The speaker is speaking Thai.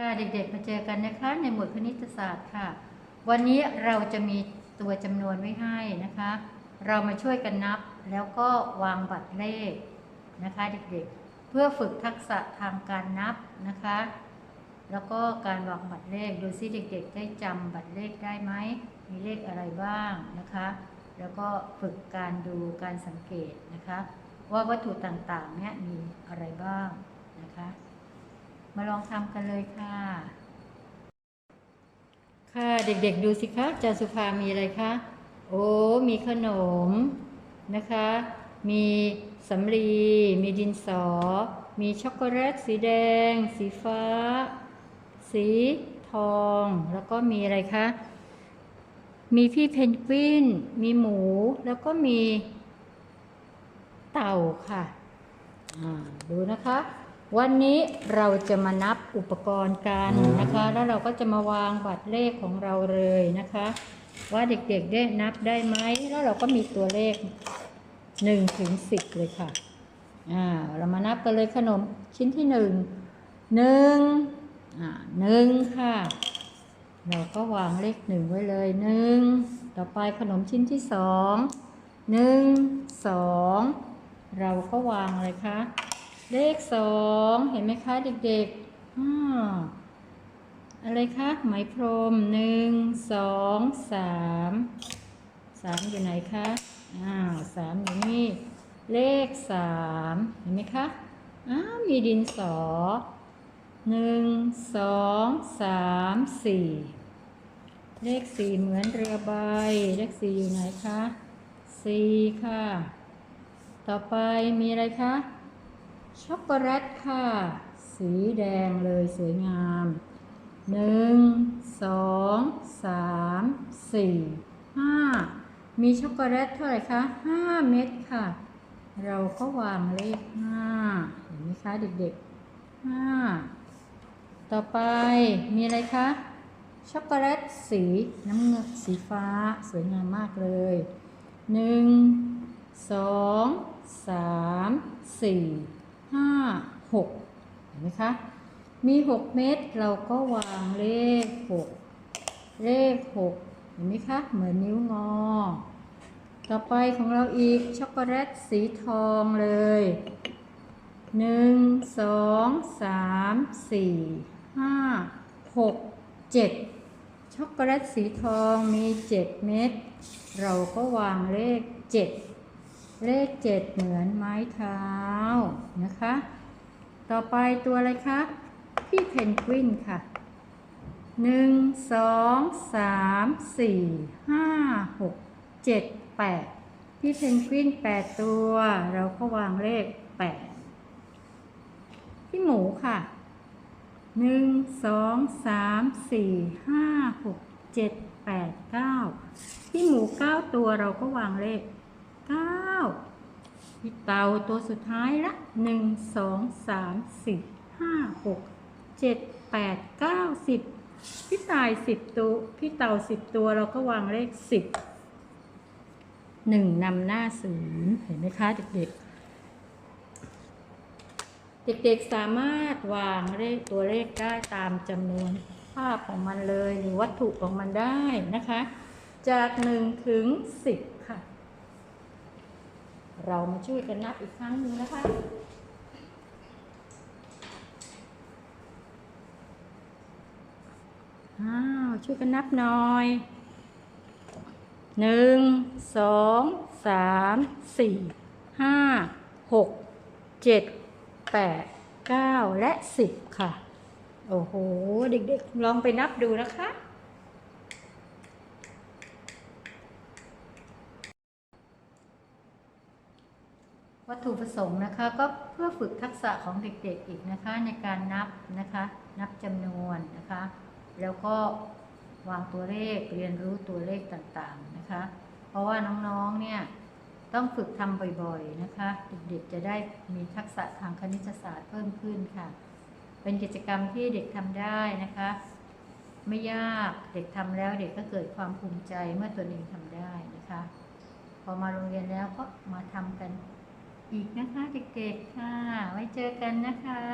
ค่ะเด็กๆมาเจอกันนะคะในหมวดคณิตศาสตร์ค่ะ วันนี้เราจะมีตัวจำนวนไว้ให้นะคะ เรามาช่วยกันนับแล้วก็วางบัตรเลขนะคะเด็กๆเพื่อฝึกทักษะทางการนับนะคะ แล้วก็การวางบัตรเลขดูซิเด็กๆ ได้จำบัตรเลขได้ไหมมีเลขอะไรบ้างนะคะ แล้วก็ฝึกการดูการสังเกตนะคะ ว่าวัตถุต่างๆเนี่ยมีอะไรบ้างนะคะ มาลองทำกันเลยค่ะ ค่ะเด็กๆดูสิคะจาสุภามีอะไรคะ โอ้ มีขนมนะคะ มีสำลี มีดินสอ มีช็อกโกแลตสีแดง สีฟ้า สีทอง แล้วก็มีอะไรคะ มีพี่เพนกวิน มีหมู แล้วก็มีเต่าค่ะอ่าดูนะคะ วันนี้เราจะมานับอุปกรณ์กันนะคะ แล้วเราก็จะมาวางบัตรเลขของเราเลยนะคะ ว่าเด็กๆได้นับได้ไหมแล้วเราก็มีตัวเลข1ถึง10เลยค่ะอ่าเรามานับกันเลยขนมชิ้นที่1 1อ่าหนึ่งค่ะ เราก็วางเลขหนึ่งไว้เลยหนึ่งต่อไปขนมชิ้นที่สองหนึ่งสองเราก็วางเลยคะ เลขสองเห็นไหมคะเด็กๆอ่าอะไรคะไหมพรมหนึ่งสองสามสามอยู่ไหนคะอ้าวสามอยู่นี่ เลขสามเห็นไหมคะอ้าวมีดินสอหนึ่งสองสามสี่เลขสี่เหมือนเรือใบ เลขสี่อยู่ไหนคะสี่ค่ะ ต่อไปมีอะไรคะ ช็อกโกแลตค่ะ สีแดงเลยสวยงามหนึ่งสองสามสี่ห้ามีช็อกโกแลตเท่าไหร่คะห้าเม็ดค่ะ เราก็วางเลขห้าเห็นไหมคะเด็กๆห้าต่อไปมีอะไรคะช็อกโกแลตสีน้ำเงินสีฟ้าสวยงามมากเลยหนึ่งสองสามสี่ ห้าหกเห็นไหมคะ มีหกเม็ดเราก็วางเลขหกเลขหกเห็นไหมคะ เหมือนนิ้วงอ ต่อไปของเราอีกช็อกโกแลตสีทองเลยหนึ่งสองสามสี่ห้าหกเจ็ดช็อกโกแลตสีทองมีเจ็ดเม็ดเราก็วางเลขเจ็ด เลขเจ็ดเหมือนไม้เท้านะคะ ต่อไปตัวอะไรคะ พี่เพนกวินค่ะหนึ่งสองสามสี่ห้าหกเจ็ดแปดพี่เพนกวินแปดตัว เราก็วางเลขแปดพี่หมูค่ะหนึ่งสองสามสี่ห้าหกเจ็ดแปดเก้าพี่หมูเก้าตัวเราก็วางเลข เก้าพี่เต่าตัวสุดท้ายละหนึ่งสองสามสี่ห้าหกเจ็ดแปดเก้าสิบพี่ตายสิบตัวพี่เต่าสิบตัวเราก็วางเลขสิบหนึ่งนำหน้าศูนย์เห็นไหมคะเด็กๆ เด็กๆสามารถวางเลขตัวเลขได้ตามจำนวนภาพของมันเลยหรือวัตถุของมันได้นะคะ จากหนึ่งถึงสิบ เรามาช่วยกันนับอีกครั้งหนึ่งนะคะอ้าวช่วยกันนับหน่อยหนึ่งสองสามสี่ห้าหกเจ็ดแปดเก้าและสิบค่ะ โอ้โห เด็กๆ ลองไปนับดูนะคะ วัตถุประสงค์นะคะก็เพื่อฝึกทักษะของเด็กๆอีกนะคะในการนับนะคะนับจำนวนนะคะ แล้วก็วางตัวเลขเรียนรู้ตัวเลขต่างๆนะคะ เพราะว่าน้องๆเนี่ยต้องฝึกทำบ่อยๆนะคะเด็กๆจะได้มีทักษะทางคณิตศาสตร์เพิ่มขึ้นค่ะ เป็นกิจกรรมที่เด็กทำได้นะคะ ไม่ยากเด็กทำแล้วเด็กก็เกิดความภูมิใจเมื่อตัวเองทำได้นะคะ พอมาโรงเรียนแล้วก็มาทำกัน อีกนะคะเด็กๆค่ะ ไว้เจอกันนะคะ